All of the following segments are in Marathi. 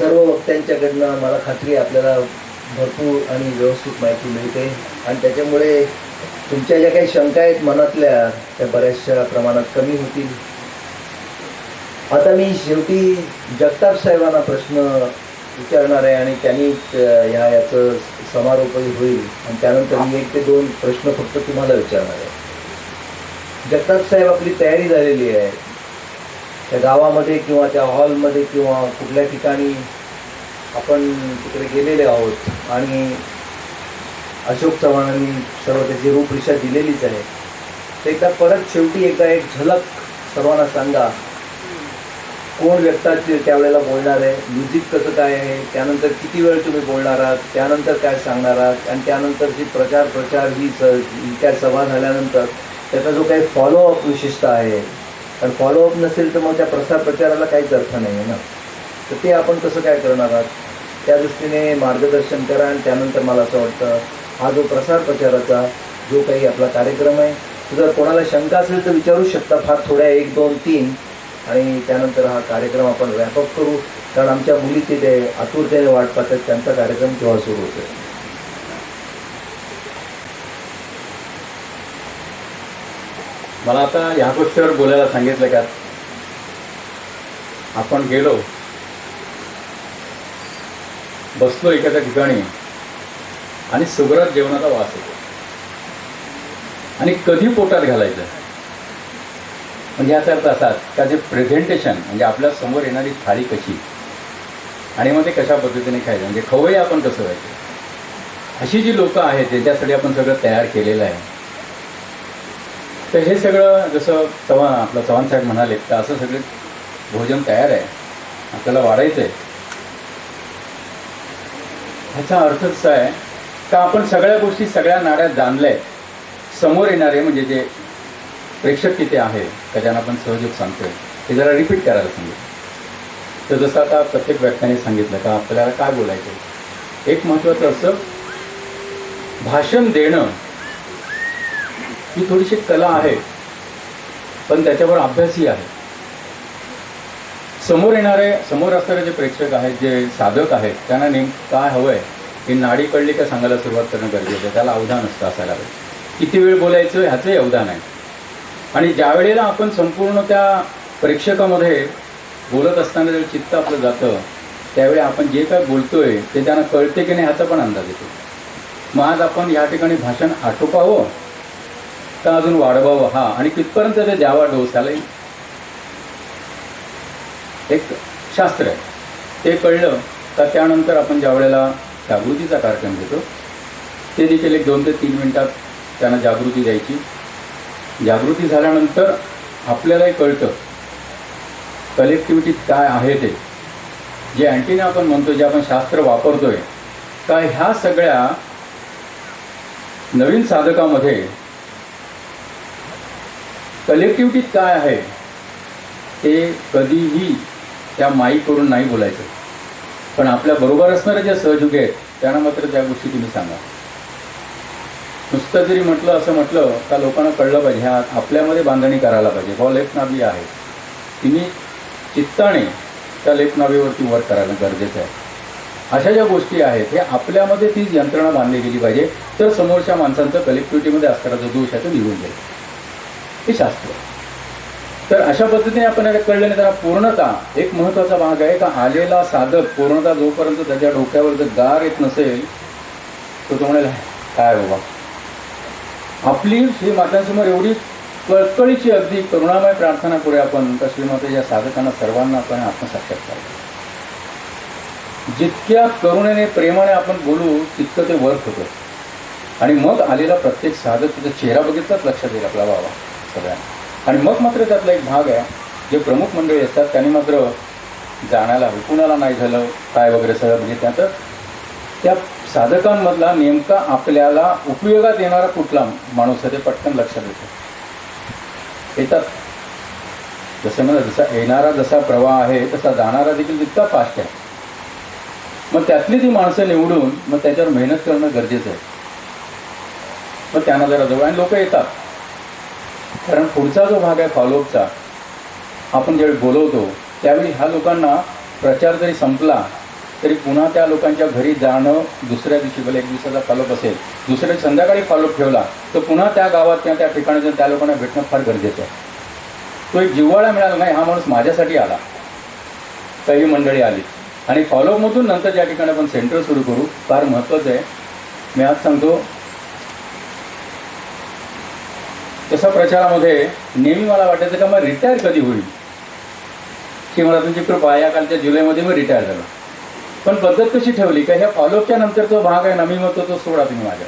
सर्व वक्त्यांच्याकडनं मला खात्री आपल्याला भरपूर आणि व्यवस्थित माहिती मिळते. आणि त्याच्यामुळे तुमच्या ज्या काही शंका आहेत मनातल्या त्या बऱ्याचशा प्रमाणात कमी होतील. आता मी शेवटी जगताप साहेबांना प्रश्न विचारणार आहे आणि त्यांनी ह्या याचं समारोपही होईल. आणि त्यानंतर मी एक ते दोन प्रश्न फक्त तुम्हाला विचारणार आहे. जगताप साहेब आपली तयारी झालेली आहे. त्या गावामध्ये किंवा त्या हॉलमध्ये किंवा कुठल्या ठिकाणी आपण तिकडे गेलेले आहोत. आणि अशोक चव्हाणांनी सर्व त्याची रूपरेषा दिलेलीच आहे तर एकदा परत शेवटी एकदा एक झलक सर्वांना सांगा. कोण व्यक्ती त्यावेळेला बोलणार आहे? म्युझिक कसं काय आहे? त्यानंतर किती वेळ तुम्ही बोलणार आहात? त्यानंतर काय सांगणार आहात? आणि त्यानंतरची प्रचार प्रचार ही स त्या काय सभा झाल्यानंतर त्याचा जो काही फॉलोअप विशिष्ट आहे. कारण फॉलोअप नसेल तर मग त्या प्रसार प्रचाराला काहीच अर्थ नाही आहे ना. तर ते आपण कसं काय करणार आहात? त्या दृष्टीने मार्गदर्शन करा आणि त्यानंतर मला असं वाटतं हा जो प्रसार प्रचाराचा जो काही आपला कार्यक्रम आहे तो जर कोणाला शंका असेल तर विचारू शकता फार थोड्या एक दोन तीन. आणि त्यानंतर हा कार्यक्रम आपण रॅपअप करू. कारण आमच्या मुली तिथे आतुरतेने वाट पाहतात त्यांचा कार्यक्रम केव्हा सुरू होतो मला आता ह्या गोष्टीवर बोलायला सांगितलं का? आपण गेलो. बसलो एखाद्या ठिकाणी आणि सुगरात जेवणाचा वास येतो. आणि कधी पोटात घालायचं? म्हणजे याचा अर्थ असा का जे प्रेझेंटेशन म्हणजे आपल्यासमोर येणारी थाळी कशी? आणि मग ते कशा पद्धतीने खायचं? म्हणजे खवय आपण कसं व्हायचं अशी जी लोकं आहेत ज्याच्यासाठी आपण सगळं तयार केलेलं आहे. तर हे सगळं जसं चव्हाण आपलं चव्हाण साहेब म्हणाले तर असं सगळं भोजन तयार आहे. आपल्याला वाढायचं आहे ह्याचा अर्थ असा आहे? का आपण सगळ्या गोष्टी सगळ्या नाड्यात जाणल्या समोर येणारे म्हणजे जे प्रेक्षक तिथे आहे त्याच्यानं आपण सहयोग सांगतोय ते जरा रिपीट करायला सांगितलं तर जसं आता प्रत्येक व्यक्तीने सांगितलं का आपल्याला काय बोलायचं एक महत्त्वाचं असं भाषण देणं ही थोडीशी कला आहे पण त्याच्यावर अभ्यासही आहे. समोर येणारे समोर असणारे जे प्रेक्षक आहेत जे साधक आहेत त्यांना नेम काय हवं आहे ही नाडी कळली का सांगायला सुरुवात करणं गरजेचं आहे. त्याला अवधान असतं असायला पाहिजे किती वेळ बोलायचं ह्याचंही अवधान आहे. आणि ज्या वेळेला आपण संपूर्ण त्या प्रेक्षकामध्ये बोलत असताना जर चित्त आपलं जातं त्यावेळी आपण जे काय बोलतोय ते त्यांना कळते की नाही ह्याचा पण अंदाज येतो. मग आज आपण या ठिकाणी भाषण आटोपावं का अजून वाढवावं? हा आणि कितपर्यंत ते द्यावा डोस त्यालाही एक शास्त्र आहे. ते कळलं तर त्यानंतर आपण ज्या वेळेला जागृतीचा कार्यक्रम घेतो ते देखील एक दोन ते तीन मिनिटात त्यांना जागृती द्यायची. जागृती झाल्यानंतर आपल्यालाही कळतं कलेक्टिव्हिटीत काय आहे ते. जे अँटीने आपण म्हणतो जे आपण शास्त्र वापरतोय का ह्या सगळ्या नवीन साधकामध्ये कलेक्टिव्हिटीत काय आहे ते कधीही त्या माईकवरून नाही बोलायचं. पण आपल्या बरोबर असणारे जे सहयोगी आहेत त्यांना मात्र त्या गोष्टी तुम्ही सांगा. नुसतं जरी म्हटलं असं म्हटलं का लोकांना कळलं पाहिजे ह्या आपल्यामध्ये बांधणी करायला पाहिजे. हो लेखनाबी आहे. तिने चित्ताने त्या लेपनावीवरती वर करायला गरजेचं आहे. अशा ज्या गोष्टी आहेत हे आपल्यामध्ये तीच यंत्रणा बांधली गेली पाहिजे तर समोरच्या माणसांचं कलेक्टिव्हिटीमध्ये असणारा जो दोष आहे तो निघून जाईल. हे शास्त्र. तर अशा पद्धतीने आपण याला कळलं नाही त्याला पूर्णता एक महत्त्वाचा भाग आहे का? आलेला साधक पूर्णता जोपर्यंत त्याच्या डोक्यावर जर गार येत नसेल तो तो म्हणाल काय बाबा? आपली श्री मातांसमोर एवढी कळकळीची अगदी करुणामय प्रार्थना करूया आपण तर श्रीमाता या साधकांना सर्वांना आपण आत्मसाक्षात करू. जितक्या करुणेने प्रेमाने आपण बोलू तितकं ते वर्क होतं. आणि मग आलेला प्रत्येक साधक तिचा चेहरा बघितलाच लक्षात येईल आपला बाबा सगळ्यांना. आणि मग मात्र त्यातला एक भाग आहे जे प्रमुख मंडळी असतात त्यांनी मात्र जाण्याला कुणाला नाही झालं काय वगैरे सगळं म्हणजे त्याचं त्या साधकांमधला नेमका आपल्याला उपयोगात येणारा कुठला माणूस आहे ते पटकन लक्षात येतं. येतात जसं म्हणजे जसा येणारा जसा प्रवाह आहे तसा जाणारा देखील तितका फास्ट आहे. मग त्यातली ती माणसं निवडून मग त्याच्यावर मेहनत करणं गरजेचं आहे. मग त्यांना जरा जवळ आणि लोक येतात. कारण पुढचा जो भाग आहे फॉलोअपचा आपण ज्यावेळी बोलवतो त्यावेळी ह्या लोकांना प्रचार जरी संपला तरी पुन्हा त्या लोकांच्या घरी जाणं दुसऱ्या दिवशी भले एक दिवसाचा फॉलोअप असेल दुसऱ्या संध्याकाळी फॉलोअप ठेवला तर पुन्हा त्या गावात किंवा त्या ठिकाणी जाऊन त्या लोकांना भेटणं फार गरजेचं आहे. तो एक जिव्हाळा मिळाला नाही हा माणूस माझ्यासाठी आला. काही मंडळी आली. आणि फॉलोअपमधून नंतर ज्या ठिकाणी आपण सेंटर सुरू करू फार महत्त्वाचं आहे. मी आज सांगतो तसं प्रचारामध्ये नेहमी मला वाटायचं का मग रिटायर कधी होईल? की मला तुमची कृपा या कालच्या जुलैमध्ये मी रिटायर झालो. पण पद्धत कशी ठेवली? का ह्या फॉलोअपच्या नंतर जो भाग आहे ना मी म्हणतो तो सोडा तुम्ही माझ्या.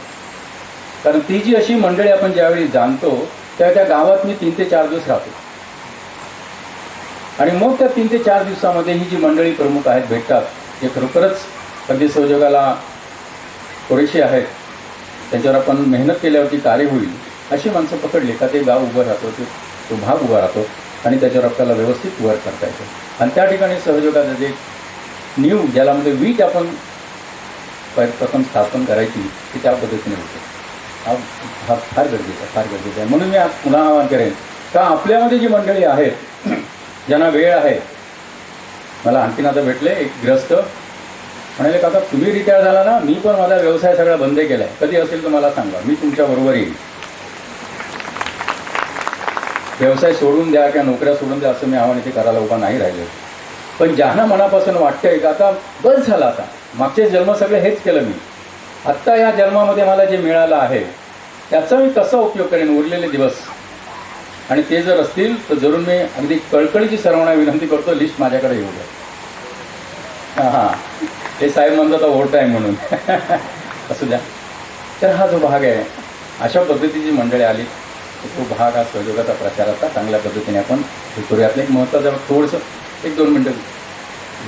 कारण ती जी अशी मंडळी आपण ज्यावेळी जाणतो त्या त्या गावात मी तीन ते चार दिवस राहतो. आणि मग त्या तीन ते चार दिवसामध्ये ही जी मंडळी प्रमुख आहेत भेटतात. हे खरोखरच अगदी सहयोगाला पुरेशी आहेत. त्यांच्यावर आपण मेहनत केल्यावरती कार्य होईल. अशी माणसं पकडली का ते गाव उभं राहतो ते तो भाग उभा राहतो आणि त्याच्यावर आपल्याला व्यवस्थित वर करता येतो. आणि त्या ठिकाणी सहयोगाचं जे न्यू ज्याला म्हणजे वीट आपण प्रथम स्थापन करायची ती त्या पद्धतीने होते. हा हा फार गरजेचा आहे फार गरजेचा आहे. म्हणून मी पुन्हा आवाहन करेन का आपल्यामध्ये जी मंडळी आहेत ज्यांना वेळ आहे मला आणखीन आता भेटले एक ग्रस्त म्हणाले काका तुम्ही रिटायर झाला ना मी पण माझा व्यवसाय सगळा बंद केला आहे कधी असेल तर मला सांगा. मी तुमच्याबरोबर येईल व्यवसाय सोडून द्या किंवा नोकऱ्या सोडून द्या असं मी आव्हान इथे करायला उभा नाही राहिले पण ज्यांना मनापासून वाटतंय का आता बस झाला आता. मागचे जन्म सगळे हेच केलं मी. आत्ता या जन्मामध्ये मला जे मिळालं आहे त्याचा मी कसा उपयोग करेन? उरलेले दिवस. आणि ते जर असतील तर जरूर मी अगदी कळकळीची सर्वांना विनंती करतो लिस्ट माझ्याकडे येऊ द्या. हां हां. ते साहेब म्हणतात ओढ आहे म्हणून. असू द्या. तर हा जो भाग आहे अशा पद्धतीची मंडळी आली. तो भाग हा सहयोगाचा प्रचाराचा चांगल्या पद्धतीने आपण हे करूया आपलं एक महत्त्वाचं थोडंसं एक दोन मिनटं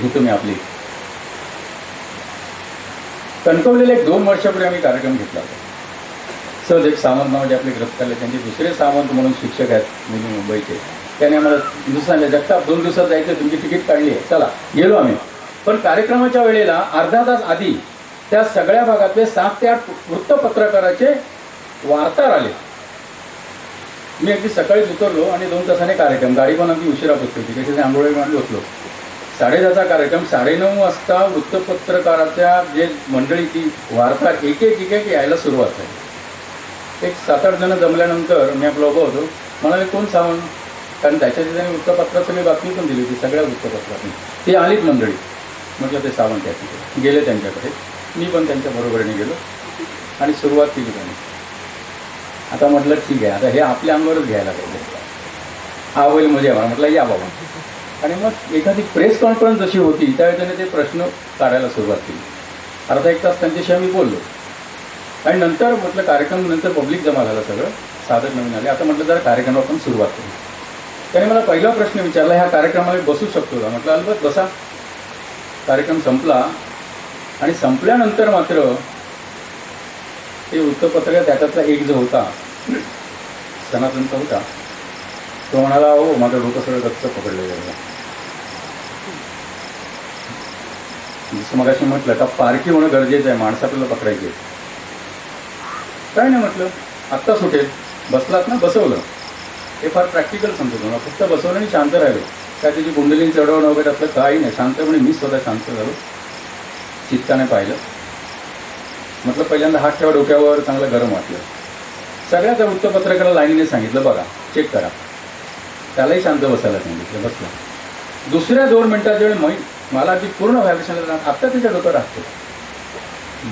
घेतो मी आपली. कणकवलेले एक दोन वर्षापूर्वी आम्ही कार्यक्रम घेतला होता. सहज एक सावंत नावाचे आपले ग्रस्ताले त्यांचे दुसरे सावंत म्हणून शिक्षक आहेत मी मुंबईचे. त्याने आम्हाला दुसऱ्या जगताप दोन दिवसात जायचं तुमची तिकीट काढली आहे. चला गेलो आम्ही. पण कार्यक्रमाच्या वेळेला अर्धा तास आधी त्या सगळ्या भागातले सात ते आठ वृत्तपत्रकाराचे वार्ताहर आले. मी अगदी सकाळीच उतरलो आणि दोन तासाने कार्यक्रम. गाडी पण अगदी उशिरा पोचली होती. त्याच्या आंघोळी आम्ही बसलो. साडेदहाचा कार्यक्रम साडेनऊ वाजता वृत्तपत्रकाराच्या जे मंडळी ती वार्ता एक एक एक एक यायला सुरुवात झाली. एक सात आठ जण जमल्यानंतर मी आपलं उभं होतो. म्हणाले कोण सावंत कारण त्याच्या त्याने वृत्तपत्राचं मी बातमी पण दिली होती सगळ्या वृत्तपत्रातून. ती आलीच मंडळी. म्हटलं ते सावंत या तिथे. गेले त्यांच्याकडे. मी पण त्यांच्या बरोबरीने गेलो. आणि सुरुवात केली त्यांनी. आता म्हटलं ठीक आहे आता हे आपल्या अंगावरच घ्यायला पाहिजे. आवल होईल म्हणजे मला म्हटलं या बाबा. आणि मग एखादी प्रेस कॉन्फरन्स जशी होती त्यावेळी त्याने ते प्रश्न काढायला सुरुवात केली. अर्धा एक तास त्यांच्याशी आम्ही बोललो. आणि नंतर म्हटलं कार्यक्रम नंतर पब्लिक जमा झालं सगळं. साधक नवीन आले. आता म्हटलं जरा कार्यक्रम आपण सुरुवात करू. त्याने मला पहिला प्रश्न विचारला ह्या कार्यक्रमाला बसू शकतो का? म्हटलं अलबत बसा. कार्यक्रम संपला. आणि संपल्यानंतर मात्र ते वृत्तपत्र त्याच्यातला एक जो होता सनातनचा होता तो म्हणाला हो माझं डोकं सगळं रक्त पकडलं गेलं जसं मगाशी म्हटलं का पारखी होणं गरजेचं आहे माणसं आपल्याला पकडायचे काय नाही म्हटलं आत्ता सुटेल. बसलात ना बसवलं. हे फार प्रॅक्टिकल समजत मला फक्त बसवलं आणि शांत राहिलो. काय त्याची कुंडलीन चढवणं वगैरे असलं काही नाही. शांतपणे मी स्वतः शांत झालो. चित्ताने पाहिलं. म्हटलं पहिल्यांदा हात ठेवा डोक्यावर चांगलं गरम वाटलं. सगळ्या त्या वृत्तपत्रकाला लाईनीने सांगितलं बघा चेक करा. त्यालाही शांत बसायला सांगितलं बसलं. दुसऱ्या दोन मिनिटाच्या वेळी मै मला ती पूर्ण व्हायब्रेशन आत्ता त्याच्या डोकं राहतो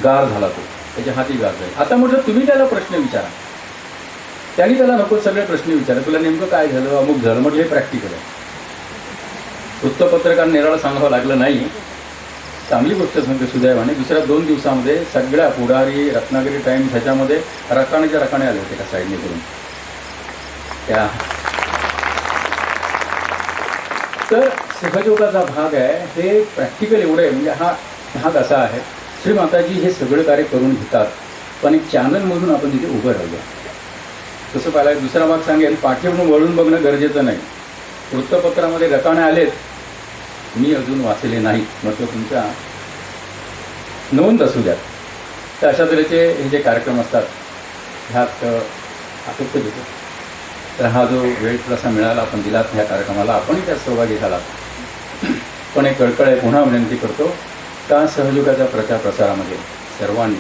गार झाला तो. त्याच्या हाती गार झाली. आता म्हटलं तुम्ही त्याला प्रश्न विचारा. त्यांनी त्याला नको सगळे प्रश्न विचारा तुला नेमकं काय झालं? अमुक झालं? म्हटलं हे प्रॅक्टिकल आहे. वृत्तपत्रकार निराळा सांगावं लागलं नाही. चांगली गोष्ट सांगते सुदैवाने. दुसऱ्या दोन दिवसामध्ये सगळ्या पुढारी रत्नागिरी टाइम्स ह्याच्यामध्ये रकाण्याच्या रकाणे आले होते का साईडने करून. त्या. तर सहयोगाचा भाग आहे. हे प्रॅक्टिकल एवढं आहे. म्हणजे हा भाग असा आहे. श्री माताजी हे सगळं कार्य करून घेतात. पण एक चॅनलमधून आपण तिथे उभं राहूया. तसं पाहिलं दुसरा भाग सांगेल. पाठीवरून वळून बघणं गरजेचं नाही. वृत्तपत्रामध्ये रकाणे आलेत. मी अजून वाचले नाही म्हटलं तुमच्या नोंद असू द्या. तर अशा तऱ्हेचे हे जे कार्यक्रम असतात ह्यात आटोक्य देतो. तर हा जो वेळ थोडासा मिळाला आपण दिलात ह्या कार्यक्रमाला आपणही त्यात सहभागी झाला पण एक कळकळ आहे पुन्हा विनंती करतो का सहयोगाच्या प्रचार प्रसारामध्ये सर्वांनी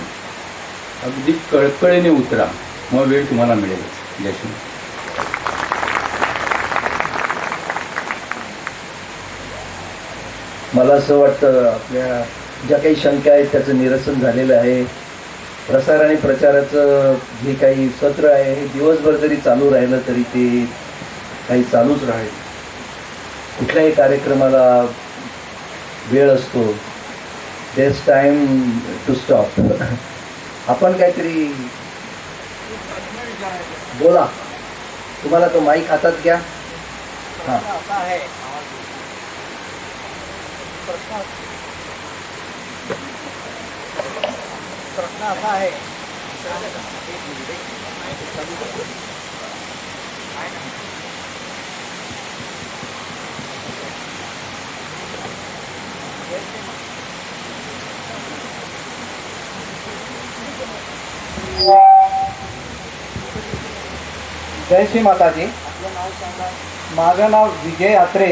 अगदी कळकळीने उतरा मग वेळ तुम्हाला मिळेलच. जयश्री मला असं वाटतं आपल्या ज्या काही शंका आहेत त्याचं निरसन झालेलं आहे. प्रसार आणि प्रचाराचं जे काही सत्र आहे हे दिवसभर जरी चालू राहिलं तरी ते काही चालूच राहील. कुठल्याही कार्यक्रमाला वेळ असतो. देस टाईम टू स्टॉप आपण काहीतरी बोला. तुम्हाला तो माईक हातात घ्या. हां. जय श्री माताजी। आपलं नाव विजय अत्रे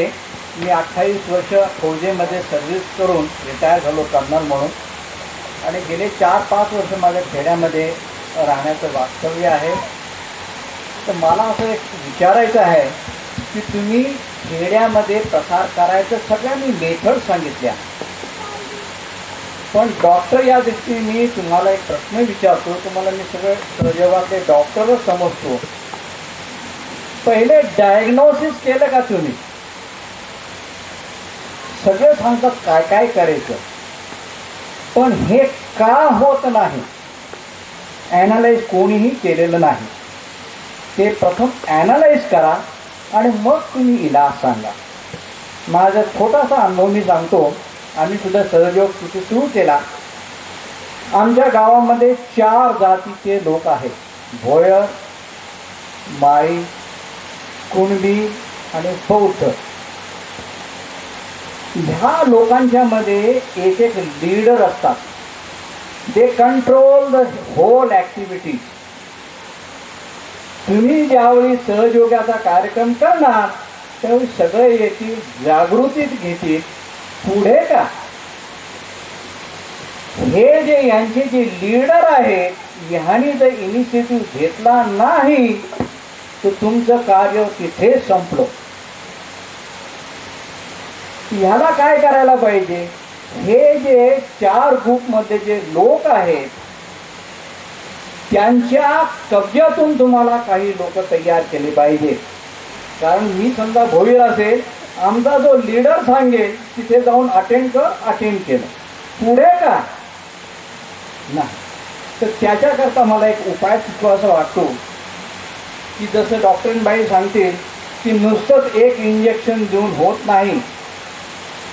मी अठ्ठावीस वर्ष फौजेमध्ये सर्व्हिस करून रिटायर झालो कर्नल म्हणून. आणि गेले चार पाच वर्ष माझ्या खेड्यामध्ये राहण्याचं वास्तव्य आहे. तर मला असं एक विचारायचं आहे की तुम्ही खेड्यामध्ये प्रसार करायचं सगळ्यांनी मेथड सांगितल्या. पण डॉक्टर या दृष्टीने मी तुम्हाला एक प्रश्न विचारतो तुम्हाला मी सगळे प्रयोगातले डॉक्टरच समजतो. पहिले डायग्नोसिस केलं का तुम्ही? सगळे सांगतात काय काय करायचं. पण हे का होत नाही? ॲनालाइज कोणीही केलेलं नाही. ते प्रथम ॲनालाइज करा आणि मग तुम्ही इलाज सांगा. माझा छोटासा अनुभव मी सांगतो. आम्ही सुद्धा सहयोग तिथे सुरू केला. आमच्या गावामध्ये चार जातीचे लोक आहेत. भोयर माळी कुणबी आणि बौद्ध. ह्या लोकांच्या मध्ये एक एक लीडर असतात. They control the whole activity तुम्ही ज्यावेळी सहयोगाचा कार्यक्रम करणार त्यावेळी सगळे येतील जागृतीत घेतील पुढे का हे जे यांचे जे लीडर आहेत ह्यानी जर इनिशिएटिव्ह घेतला नाही तर तुमचं कार्य तिथे संपलं. ह्याला काय करायला पाहिजे? हे जे चार ग्रुपमध्ये जे लोक आहेत त्यांच्या कब्जातून तुम्हाला काही लोक तयार केले पाहिजे कारण मी समजा भोईर असेल आमचा जो लीडर सांगेल तिथे जाऊन अटेंड कर अटेंड केलं. पुढे का? नाही. तर त्याच्याकरता मला एक उपाय सुचवासा वाटतो की जसं डॉक्टरबाई सांगतील की नुसतंच एक इंजेक्शन देऊन होत नाही.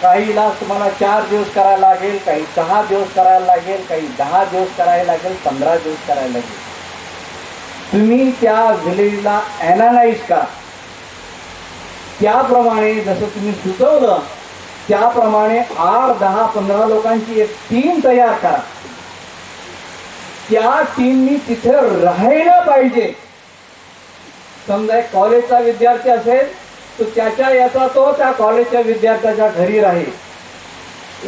काही इलाज तुम्हाला चार दिवस करायला लागेल काही सहा दिवस करायला लागेल काही दहा दिवस करायला लागेल पंधरा दिवस करायला लागेल. तुम्ही त्या विलेजला ॲनालाइज करा. त्याप्रमाणे जसं तुम्ही सुचवलं त्याप्रमाणे आठ दहा पंधरा लोकांची एक टीम तयार करा. त्या टीमनी तिथे राहायला पाहिजे. समजा एक कॉलेजचा विद्यार्थी असेल तर त्याच्या याचा तो त्या कॉलेजच्या विद्यार्थ्याच्या घरी राहील.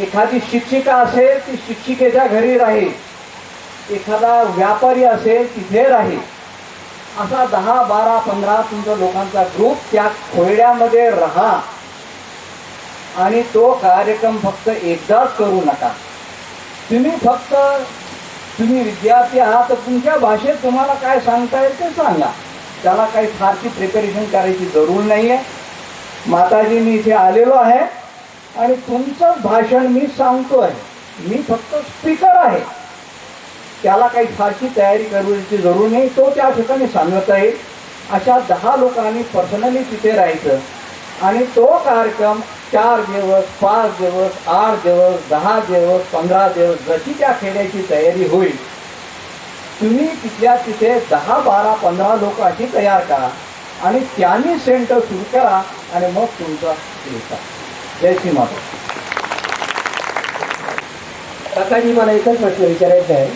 एखादी शिक्षिका असेल ती शिक्षिकेच्या घरी राहील. एखादा व्यापारी असेल तिथे राहील. असा दहा बारा पंधरा तुमचा लोकांचा ग्रुप त्या खोयड्यामध्ये राहा. आणि तो कार्यक्रम फक्त एकदाच करू नका. तुम्ही फक्त तुम्ही विद्यार्थी आहात तर तुमच्या भाषेत तुम्हाला काय सांगता येईल ते सांगा. त्याला काही फारशी प्रिपरेशन करायची जरूर नाही आहे माताजी मी इथे आलेलो आहे आणि तुमचं भाषण मी सांगतो आहे मी फक्त स्पीकर आहे. त्याला काही फारशी तयारी करण्याची जरूर नाही. तो त्या ठिकाणी सांगत आहे अशा दहा लोकांनी पर्सनली तिथे राहायचं. आणि तो कार्यक्रम चार दिवस पाच दिवस आठ दिवस दहा दिवस पंधरा दिवस जशी त्या खेड्याची तयारी होईल. तुम्ही तिथल्या तिथे दहा बारा पंधरा लोक अशी तयार करा. आणि त्यांनी सेंटर सुरू करा आणि मग तुमचा जय श्री माता. काकाजी मला एकच प्रश्न विचारायचा आहे.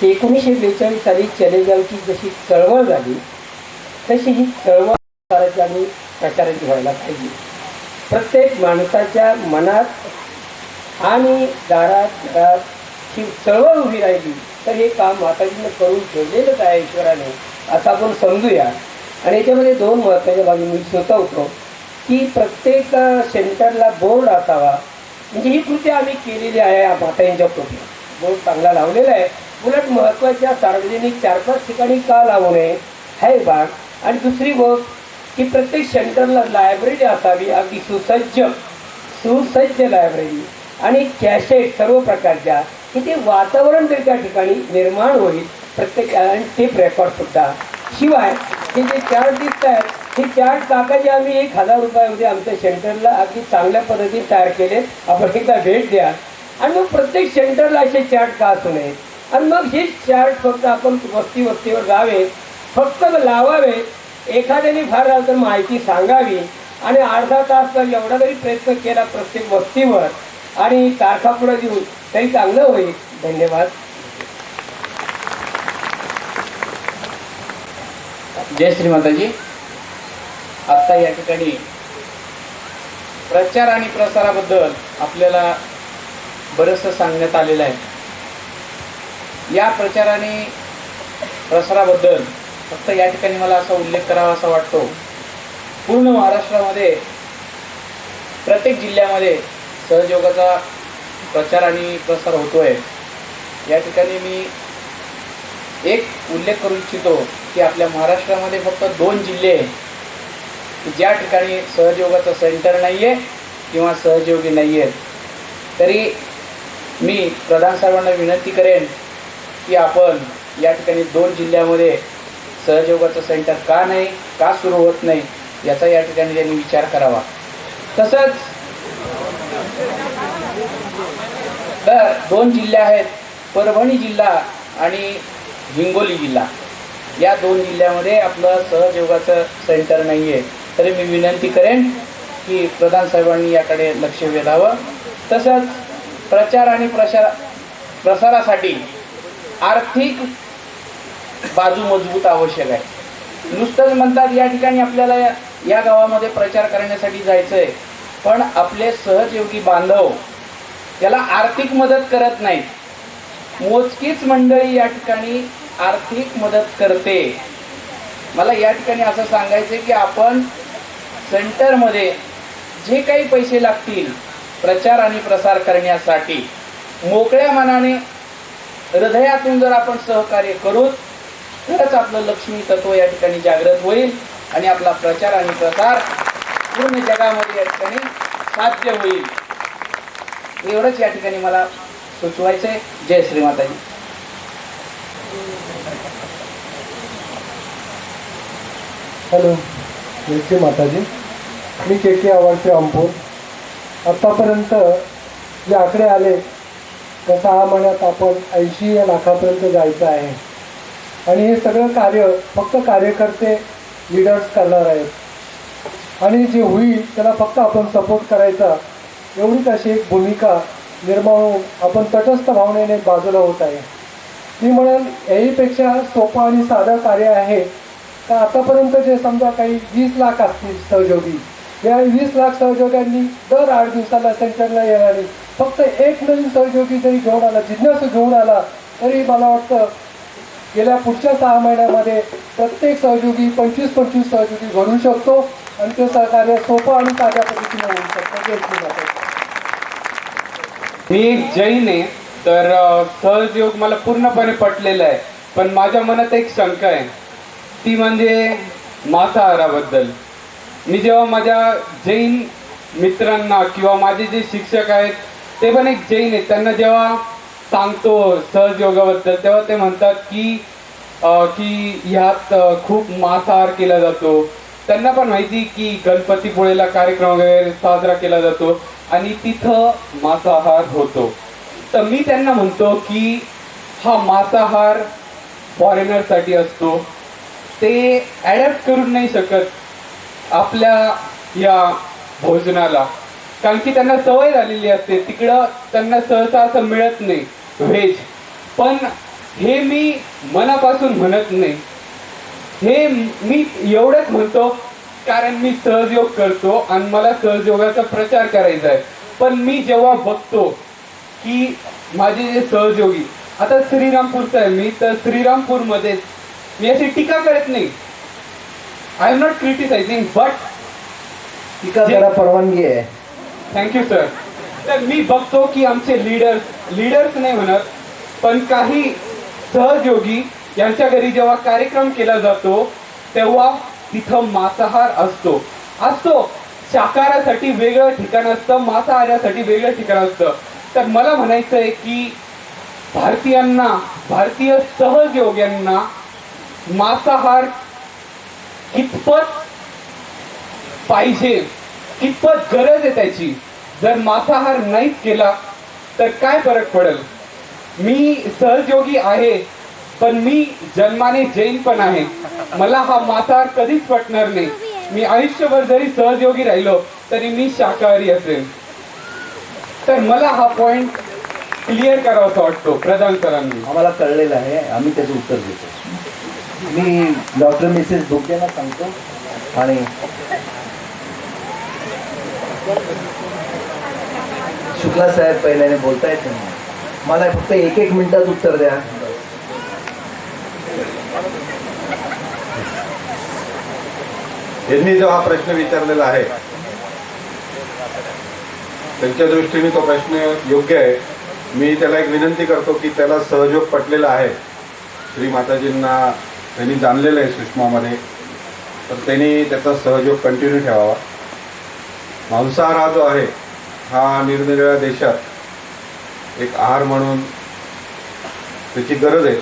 की एकोणीसशे बेचाळीस साली चलेगावची जशी चळवळ झाली तशी ही चळवळ करायची आणि प्रचाराची व्हायला पाहिजे. प्रत्येक माणसाच्या मनात आणि दारात घरात ही चळवळ उभी राहिली तर हे काम माताजीनं करून ठेवलेलंच आहे ईश्वराने असं आपण समजूया. आणि याच्यामध्ये दोन महत्त्वाच्या बाबी मी सुचवतो की प्रत्येक सेंटरला बोर्ड असावा. म्हणजे ही कृती आम्ही केलेली आहे या माताजींच्या कृती बोर्ड चांगला लावलेला आहे. उलट महत्त्वाच्या सार्वजनिक चार पाच ठिकाणी का लावू नये हे भाग. आणि दुसरी गोष्ट की प्रत्येक सेंटरला लायब्ररी असावी अगदी सुसज्ज सुसज्ज लायब्ररी. आणि कॅसेट सर्व प्रकारच्या की ते वातावरण तरी त्या ठिकाणी निर्माण होईल प्रत्येक आणि टेप रेकॉर्ड सुद्धा शिवाय हे जे चार्ट दिसत आहेत हे चार्ट काकाजी आम्ही एक हजार रुपयामध्ये आमच्या सेंटरला अगदी चांगल्या पद्धतीने तयार केले. आपण एकदा भेट द्या. आणि मग प्रत्येक सेंटरला असे चार्ट का असू नये. आणि मग हे चार्ट फक्त आपण वस्ती वस्तीवर जावे फक्त लावावे. एखाद्याने फार झालं तर माहिती सांगावी. आणि अर्धा तास तर एवढा जरी प्रयत्न केला प्रत्येक वस्तीवर. आणि तारखा पुढे देऊन तरी चांगलं होईल. धन्यवाद. जय श्री माताजी. आत्ता या ठिकाणी प्रचार आणि प्रसाराबद्दल आपल्याला बरंचसं सांगण्यात आलेलं आहे. या प्रचार आणि प्रसाराबद्दल फक्त या ठिकाणी मला असा उल्लेख करावा असा वाटतो. पूर्ण महाराष्ट्रामध्ये प्रत्येक जिल्ह्यामध्ये सहयोगाचा प्रचार आणि प्रसार होतोय. या ठिकाणी मी एक उल्लेख करू इच्छितो. की आपल्या महाराष्ट्रामध्ये फक्त दोन जिल्हे की ज्या ठिकाणी सहयोगाचं सेंटर नाही आहे किंवा सहयोगी नाही आहेत तरी मी प्रधान साहेबांना विनंती करेन की आपण या ठिकाणी दोन जिल्ह्यामध्ये सहयोगाचं सेंटर का नाही का सुरू होत नाही याचा या ठिकाणी त्यांनी विचार करावा. तसंच तर दोन जिल्हे आहेत परभणी जिल्हा आणि हिंगोली जिल्हा. या दोन जिल्ह्यामध्ये आपलं सहयोगाचं सेंटर नाही आहे तरी मी विनंती करेन की प्रधान साहेबांनी याकडे लक्ष वेधावं. तसंच प्रचार आणि प्रसार प्रसारासाठी आर्थिक बाजू मजबूत आवश्यक आहे. नुसतंच म्हणतात या ठिकाणी आपल्याला या- या गावामध्ये प्रचार करण्यासाठी जायचं आहे पण आपले सहजयोगी बांधव त्याला आर्थिक मदत करत नाहीत. मोजकीच मंडळी या ठिकाणी आर्थिक मदत करते. मला या ठिकाणी असं सांगायचं की आपण सेंटरमध्ये जे काही पैसे लागतील प्रचार आणि प्रसार करण्यासाठी मोकळ्या मनाने हृदयातून जर आपण सहकार्य करू तरच आपलं लक्ष्मी तत्व या ठिकाणी जागृत होईल आणि आपला प्रचार आणि प्रसार पूर्ण जगामध्ये या ठिकाणी साध्य होईल. एवढंच या ठिकाणी मला सुचवायचं आहे जय श्रीमाताजी हॅलो जयश्री माताजी. मी के के आवाडचे रामपूर. आत्तापर्यंत जे आकडे आले त्या सहा महिन्यात आपण ऐंशी या लाखापर्यंत जायचं आहे. आणि हे सगळं कार्य फक्त कार्यकर्ते लिडर्स करणार आहेत. आणि जे होईल त्याला फक्त आपण सपोर्ट करायचा एवढीच अशी एक भूमिका निर्माण होऊन आपण तटस्थ भावनेने बाजूला होत आहे. मी म्हणाल याहीपेक्षा सोपं आणि साधं कार्य आहे. तर आतापर्यंत जे समजा काही वीस लाख असतील सहयोगी या वीस लाख सहयोगांनी दर आठ दिवसाला सेंटरला येणारी फक्त एक नवीन सहयोगी जरी घेऊन आला जिज्ञासू घेऊन आला तरी मला वाटतं गेल्या पुढच्या सहा महिन्यामध्ये प्रत्येक सहयोगी पंचवीस पंचवीस सहयोगी घडू शकतो आणि ते सहकार्य सोपं आणि साध्या पद्धतीने होऊ शकतं. मी एक जैन आहे तर सहज सहजयोग मला पूर्णपणे पटलेला आहे. पण माझ्या मनात एक शंका आहे. ती म्हणजे मांसाहाराबद्दल मी जेव्हा माझ्या जैन मित्रांना किंवा माझे जे शिक्षक आहेत ते पण एक जैन आहेत. त्यांना जेव्हा सांगतो सहजयोगाबद्दल तेव्हा ते म्हणतात की की ह्यात खूप मांसाहार केला जातो. त्यांना पण माहिती की गणपतीपुळेला कार्यक्रम वगैरे साजरा केला जातो आणि तिथं मांसाहार होतो. तर मी त्यांना म्हणतो की हा मांसाहार फॉरेनरसाठी असतो. ते ॲडॅप्ट करू नाही शकत आपल्या या भोजनाला. कारण की त्यांना सवय झालेली असते. तिकडं त्यांना सहसा असं मिळत नाही व्हेज. पण हे मी मनापासून म्हणत नाही. हे मी एवढंच म्हणतो कारण मी सहजयोग करतो आणि मला सहजयोगाचा प्रचार करायचा आहे. पण मी जेव्हा बघतो की माझे जे सहयोगी आता श्रीरामपूरचं आहे मी तर श्रीरामपूरमध्ये मी अशी टीका करत नाही. I am not criticising but टीका परवानगी आहे. थँक्यू सर तर मी बघतो की आमचे लीडर्स लीडर्स नाही म्हणत पण काही सहयोगी यांच्या घरी जेव्हा कार्यक्रम केला जातो तेव्हा तिथं मांसाहार असतो. असतो. शाकाहारासाठी वेगळं ठिकाण असतं मांसाहारासाठी वेगळं ठिकाण असतं. तर मला म्हणायचं आहे की भारतीयांना भारतीय सहयोग्यांना मांसाहार कितपत पाहिजे कितपत गरज आहे त्याची? जर मांसाहार नाहीच केला तर काय फरक पडेल? मी सहयोगी आहे पण मी जन्माने जैन पण आहे. मला हा मांसाहार कधीच पटणार नाही. मी आयुष्यभर जरी सहयोगी राहिलो तरी मी शाकाहारी असेल तर मला हा पॉइंट क्लिअर करावासा वाटतो प्रधान सरांनी आम्हाला कळलेलं आहे आम्ही त्याचं उत्तर देतो. मी डॉक्टर मिसेस भुगदेना सांगतो आणि शुक्ला साहेब पहिल्याने बोलतायत नाही. मला फक्त एक एक मिनिटात उत्तर द्या. यांनी जो हा प्रश्न विचारलेला आहे त्यांच्या दृष्टीने तो प्रश्न योग्य आहे. मी त्याला एक विनंती करतो की त्याला सहयोग पटलेला आहे. श्री माताजींना त्यांनी जाणलेलं आहे सुषमामध्ये. तर त्यांनी त्याचा सहयोग कंटिन्यू ठेवावा. मांसाहार हा जो आहे हा निरनिराळ्या देशात एक आहार म्हणून त्याची गरज आहे.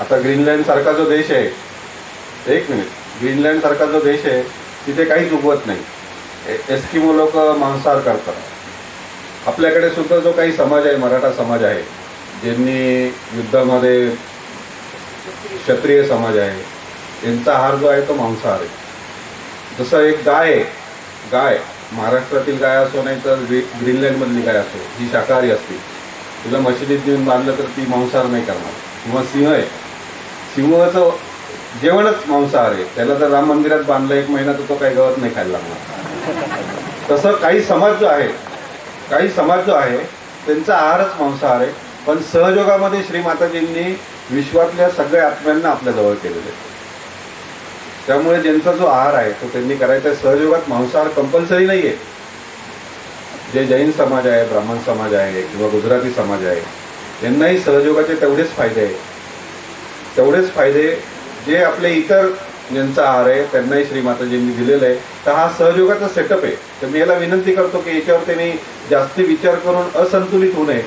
आता ग्रीनलँडसारखा जो देश आहे एक मिनिट ग्रीनलँडसारखा जो देश आहे तिथे काहीच उगवत नाही. एस्किमो लोक मांसाहार करतात. आपल्याकडे सुद्धा जो काही समाज आहे मराठा समाज आहे ज्यांनी युद्धामध्ये क्षत्रिय समाज आहे त्यांचा आहार जो आहे तो मांसाहार आहे. जसं एक गाय आहे गाय महाराष्ट्रातील गाय असो नाही तर ग्रीनलँडमधली गाय असो ही शाकाहारी असते. तिला मशिदीत नेऊन बांधलं तर ती मांसाहार नाही करणार. किंवा सिंह आहे. सिंहाचं जेवणच मांसाहार आहे. त्याला जर राम मंदिरात बांधलं एक महिना तर तो काही गवत नाही खायला लागणार. तसं काही समाज जो आहे काही समाज जो आहे त्यांचा आहारच मांसाहार आहे. पण सहयोगामध्ये श्री माताजींनी विश्वातल्या सगळ्या आत्म्यांना आपल्या जवळ केलेले त्यामुळे ज्यांचा जो आहार आहे तो त्यांनी करायचा आहे. सहयोगात मांसाहार कंपल्सरी नाही आहे जे जैन समाज आहे ब्राह्मण समाज आहे किंवा गुजराती समाज आहे यांनाही सहयोगाचे तेवढेच फायदे आहेत. तेवढेच फायदे जे आपले इतर ज्यांचा आहार आहे त्यांनाही श्री माताजींनी दिलेलं आहे. तर हा सहयोगाचा सेटअप आहे. तर मी याला विनंती करतो की याच्यावर त्यांनी जास्ती विचार करून असंतुलित होऊ नये.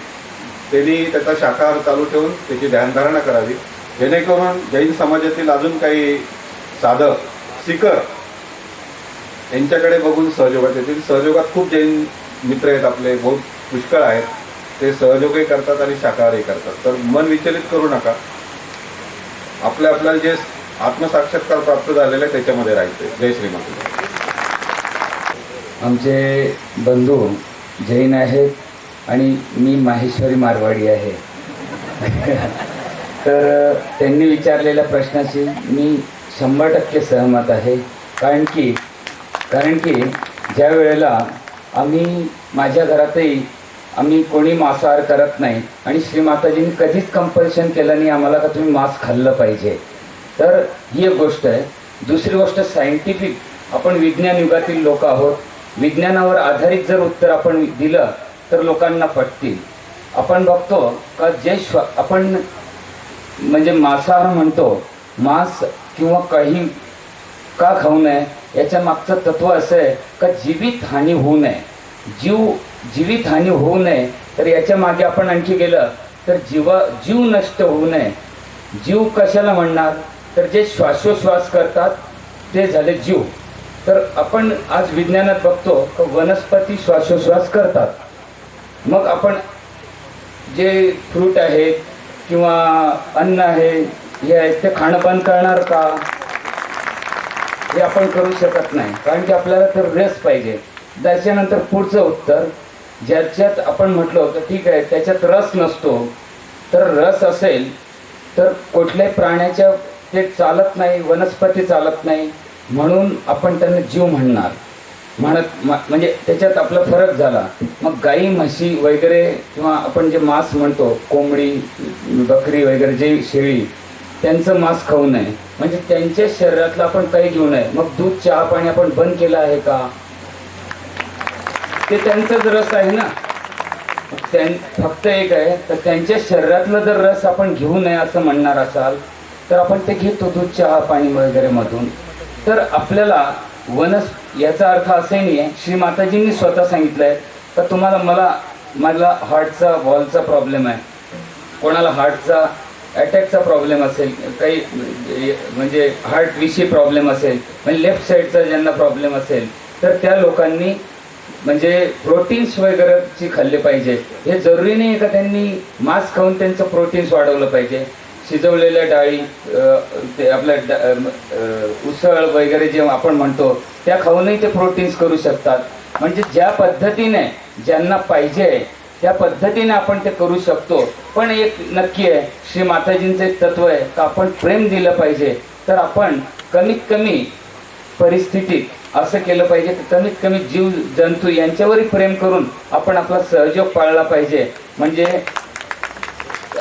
त्यांनी त्याचा शाखाहार चालू ठेवून त्याची ध्यानधारणा करावी. जेणेकरून जैन समाजातील अजून काही साधक सिकर यांच्याकडे बघून सहयोगात येतील. सहयोगात खूप जैन मित्र आहेत आपले बहुत पुष्कळ आहेत. ते सहयोगही करतात आणि शाकाहारही करतात. तर मन विचलित करू नका. आपल्या आपल्याला जे आत्मसाक्षात्कार प्राप्त झालेलं आहे त्याच्यामध्ये राहायचंय जय श्रीमंत. आमचे बंधू जैन आहेत आणि मी माहेश्वरी मारवाडी आहे. तर त्यांनी विचारलेल्या प्रश्नाशी मी शंभर टक्के सहमत आहे. कारण की कारण की ज्या वेळेला आम्ही माझ्या घरातही आम्ही कोणी मांसाहार करत नाही आणि श्रीमाताजींनी कधीच कंपल्शन केलं नाही आम्हाला का तुम्ही मांस खाल्लं पाहिजे. तर ही एक गोष्ट आहे. दुसरी गोष्ट सायंटिफिक आपण विज्ञान युगातील लोक आहोत. विज्ञानावर आधारित जर उत्तर आपण दिलं तर लोकांना पटतील. आपण बघतो का जे श्व आपण म्हणजे मांसाहार म्हणतो मांस किंवा काही का खाऊ नये याच्या मागचं तत्व असं आहे का जीवित हानी होऊ नये. जीव जीवित हानी होऊ नये तर याच्या मागे आपण आणखी गेलं तर जीव जीव नष्ट होऊ नये. जीव कशाला म्हणणार? तर जे श्वासोश्वास करतात ते झाले जीव. तर आपण आज विज्ञानात बघतो का वनस्पती श्वासोश्वास करतात. मग आपण जे फ्रूट आहेत किंवा अन्न आहे हे आहेत ते खाणंपान करणार का? हे आपण करू शकत नाही. कारण की आपल्याला तर रस पाहिजे. त्याच्यानंतर पुढचं उत्तर ज्याच्यात आपण म्हटलं होतं ठीक आहे त्याच्यात रस नसतो. तर रस असेल तर कुठल्याही प्राण्याच्या ते चालत नाही वनस्पती चालत नाही म्हणून आपण त्यांना जीव म्हणणार. म्हणत म्हणजे त्याच्यात आपला फरक झाला. मग गाई म्हशी वगैरे किंवा आपण जे मांस म्हणतो कोंबडी बकरी वगैरे जे शेळी त्यांचं मांस खाऊ नये. म्हणजे त्यांच्या शरीरातलं आपण काही घेऊ नये. मग दूध चहा पाणी आपण बंद केलं आहे का? ते त्यांचाच रस आहे ना. त्यां फक्त एक आहे तर त्यांच्या शरीरातलं जर रस आपण घेऊ नये असं म्हणणार असाल तर आपण ते घेतो दूध चहा पाणी वगैरे मधून. तर आपल्याला वनस याचा अर्थ असाही नाही आहे श्री माताजींनी स्वतः सांगितलंय का तुम्हाला मला मला हार्टचा वॉलचा प्रॉब्लेम आहे. कोणाला हार्टचा अटॅकचा प्रॉब्लेम असेल काही म्हणजे हार्ट विषयी प्रॉब्लेम असेल म्हणजे लेफ्ट साईडचा ज्यांना प्रॉब्लेम असेल तर त्या लोकांनी म्हणजे प्रोटीन्स वगैरेची खाल्ले पाहिजे. हे जरुरी नाही का त्यांनी मांस खाऊन त्यांचं प्रोटीन्स वाढवलं पाहिजे? शिजवलेल्या डाळी ते आपल्या ड- उसळ वगैरे जे आपण म्हणतो त्या खाऊनही ते प्रोटीन्स करू शकतात. म्हणजे ज्या पद्धतीने ज्यांना पाहिजे त्या पद्धतीने आपण ते करू शकतो. पण एक नक्की आहे श्री माताजींचं एक तत्व आहे का आपण प्रेम दिलं पाहिजे तर आपण कमीत कमी परिस्थितीत असं केलं पाहिजे की कमीत कमी जीव जंतू यांच्यावरही प्रेम करून आपण आपला सहयोग पाळला पाहिजे. म्हणजे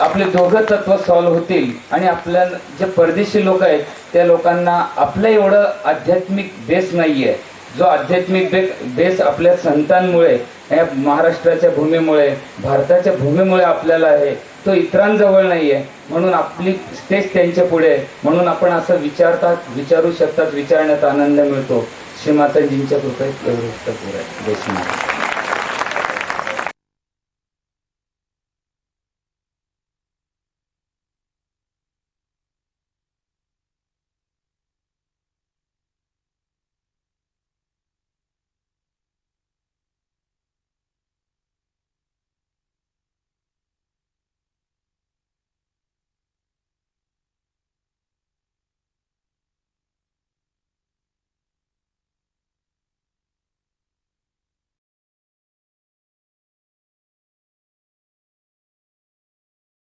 आपले दोघं तत्व सॉल्व्ह होतील. आणि आपल्या जे परदेशी लोक आहेत त्या लोकांना आपलं एवढं आध्यात्मिक बेस आहे जो आध्यात्मिक बे बेस आपल्या संतांमुळे या महाराष्ट्राच्या भूमीमुळे भारताच्या भूमीमुळे आपल्याला आहे तो इतरांजवळ नाही आहे म्हणून आपली स्टेज त्यांच्या पुढे म्हणून आपण असं विचारतात विचारू शकतात विचारण्यात आनंद मिळतो. श्रीमाताजींच्या कृपेत एवढं पुरं आहे